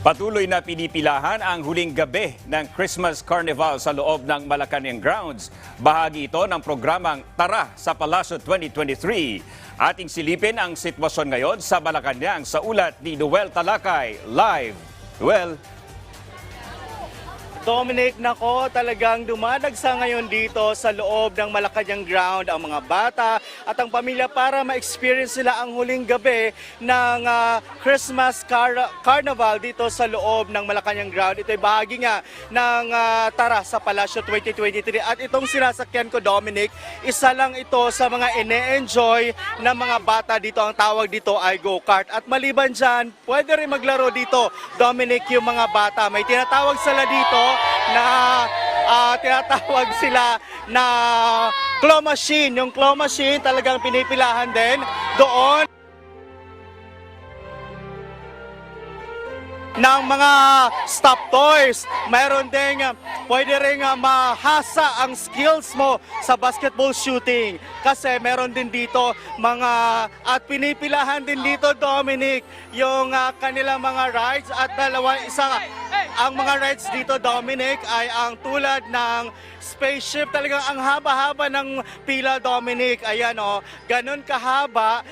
Patuloy na pinipilahan ang huling gabi ng Christmas Carnival sa loob ng Malacanang Grounds. Bahagi ito ng programang Tara sa Palasyo 2023. Ating silipin ang sitwasyon ngayon sa Malacanang sa ulat ni Noel Talakay. Live. Noel, Dominic, nako talagang dumadagsa ngayon dito sa loob ng Malacanang Ground ang mga bata at ang pamilya para ma-experience nila ang huling gabi ng ah, Christmas Car- Carnival dito sa loob ng Malacanang Ground. Ito ay bahagi nga ng ah, Tara sa Palasyo 2023 at itong sinasakyan ko Dominic, isa lang ito sa mga ine-enjoy ng mga bata dito. Ang tawag dito ay go-kart at maliban dyan, pwede rin maglaro dito Dominic yung mga bata. May tinatawag sila dito na ah, tinatawag sila na claw machine. Yung claw machine talagang pinipilahan din doon ng mga stop toys. Mayroon din, ah, pwede rin ah, mahasa ang skills mo sa basketball shooting. Kasi meron din dito mga, at pinipilahan din dito, Dominic, yung ah, kanilang mga rides at dalawa, isa, ang mga rides dito, Dominic, ay ang tulad ng spaceship. Talagang ang haba-haba ng pila, Dominic. Ayan, oh, ganun kahaba.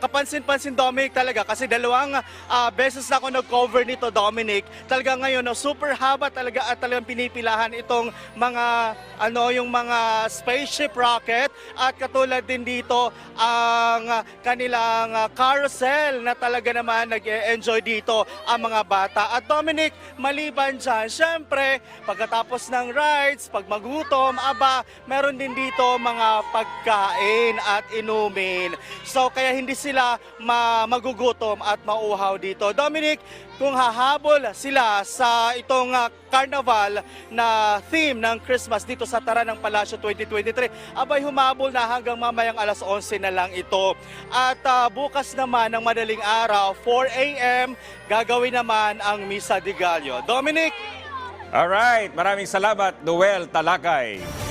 Kapansin-pansin, Dominic, talaga. Kasi dalawang ah, beses na ako nag-cover nito, Dominic. Talaga ngayon, no, super haba talaga at talagang pinipilahan itong mga, ano, yung mga spaceship rocket. At katulad din dito, ang kanilang carousel na talaga naman nag-enjoy dito ang mga bata. At Dominic, maliban dyan, syempre, pagkatapos ng rides, pag magutom, aba, meron din dito mga pagkain at inumin. So, kaya hindi sila ma- magugutom at mauhaw dito. Dominic, kung hahabol sila sa itong ah, carnival na theme ng Christmas dito sa Tara ng Palasyo 2023, abay humabol na hanggang mamayang alas 11 na lang ito. At ah, bukas naman ng madaling araw, 4 a.m., gagawin naman ang Misa de Gallo. Dominic, alright. Maraming salamat, Noel Talakay.